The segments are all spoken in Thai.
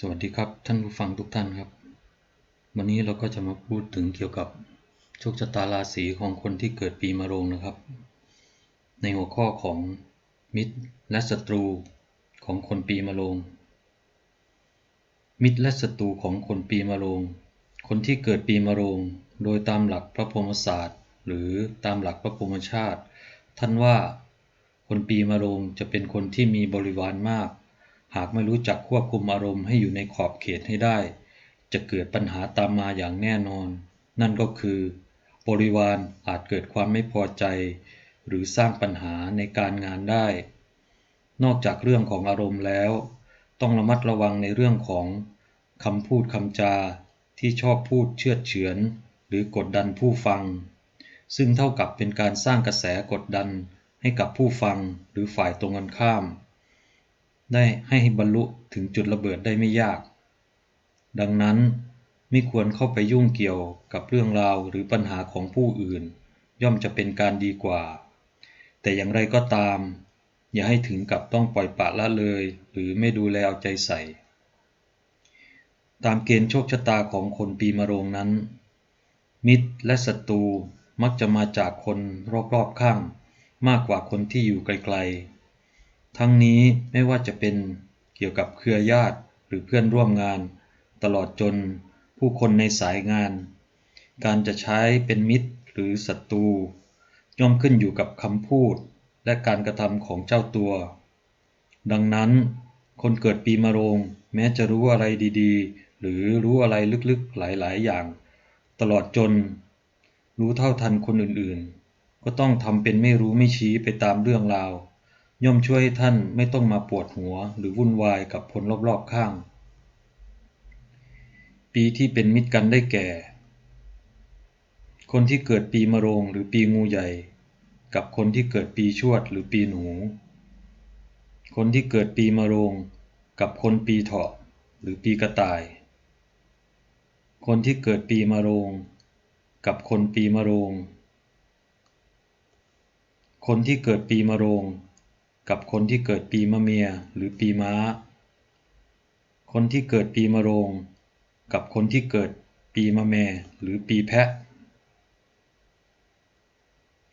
สวัสดีครับท่านผู้ฟังทุกท่านครับ วันนี้เราก็จะมาพูดถึงเกี่ยวกับโชคชะตาราศีของคนที่เกิดปีมะโรงนะครับ ในหัวข้อของมิตรและศัตรูของคนปีมะโรงมิตรและศัตรูของคนปีมะโรงคนที่เกิดปีมะโรงโดยตามหลักพระพรหมศาสตร์ หรือตามหลักพระพรหมชาติ ท่านว่าคนปีมะโรงจะเป็นคนที่มีบริวารมาก หากไม่รู้จักควบคุมอารมณ์ให้อยู่ในขอบเขตให้ได้ จะเกิดปัญหาตามมาอย่างแน่นอน นั่นก็คือ บริวารอาจเกิดความไม่พอใจ หรือสร้างปัญหาในการงานได้ นอกจากเรื่องของอารมณ์แล้ว ต้องระมัดระวังในเรื่องของคำพูดคำจาที่ชอบพูดเชื่อเฉือน หรือกดดันผู้ฟัง ซึ่งเท่ากับเป็นการสร้างกระแสกดดันให้กับผู้ฟังหรือฝ่ายตรงกันข้าม ได้ให้บรรลุถึงจุดระเบิดได้ไม่ยาก ดังนั้นไม่ควรเข้าไปยุ่งเกี่ยวกับเรื่องราวหรือปัญหาของผู้อื่น ย่อมจะเป็นการดีกว่า แต่อย่างไรก็ตาม อย่าให้ถึงกับต้องปล่อยปละละเลย หรือไม่ดูแลเอาใจใส่ ตามเกณฑ์โชคชะตาของคนปีมะโรงนั้น มิตรและศัตรูมักจะมาจากคนรอบๆข้าง มากกว่าคนที่อยู่ไกลๆ ทั้งนี้ไม่ว่าจะเป็นเกี่ยวกับเครือญาติหรือเพื่อนร่วมงาน ตลอดจนผู้คนในสายงาน การจะใช้เป็นมิตรหรือศัตรูย่อมขึ้นอยู่กับคำพูดและการกระทำของเจ้าตัว ดังนั้น คนเกิดปีมะโรงแม้จะรู้อะไรดีๆ หรือรู้อะไรลึกๆหลายๆ อย่าง ตลอดจน รู้เท่าทันคนอื่นๆ ก็ต้องทำเป็นไม่รู้ไม่ชี้ไปตามเรื่องราว ย่อมช่วยให้ท่านไม่ต้องมาปวดหัวหรือวุ่นวายกับคนรอบๆข้าง ปีที่เป็นมิตรกันได้แก่ คนที่เกิดปีมะโรงหรือปีงูใหญ่ กับคนที่เกิดปีชวดหรือปีหนู คนที่เกิดปีมะโรงกับคนปีเถาะหรือปีกระต่าย คนที่เกิดปีมะโรง กับคนปีมะโรง คนที่เกิดปีมะโรง กับคนที่เกิดปีมะเมียหรือปีม้า คนที่เกิดปีมะโรง กับคนที่เกิดปีมะแมหรือปีแพะ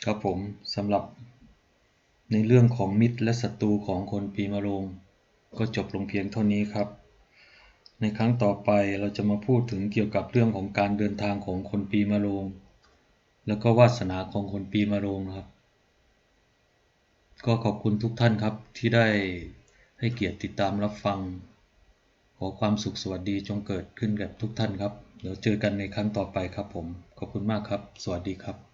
ครับผมสำหรับในเรื่องของมิตรและศัตรูของคนปีมะโรง ก็จบลงเพียงเท่านี้ครับ ในครั้งต่อไปเราจะมาพูดถึงเกี่ยวกับเรื่องของการเดินทางของคนปีมะโรง แล้วก็วาสนาของคนปีมะโรงครับ ก็ขอบคุณทุกท่านครับที่ได้ให้เกียรติติดตามรับฟัง ขอความสุขสวัสดีจงเกิดขึ้นกับทุกท่านครับ เดี๋ยวเจอกันในครั้งต่อไปครับผม ขอบคุณมากครับ สวัสดีครับ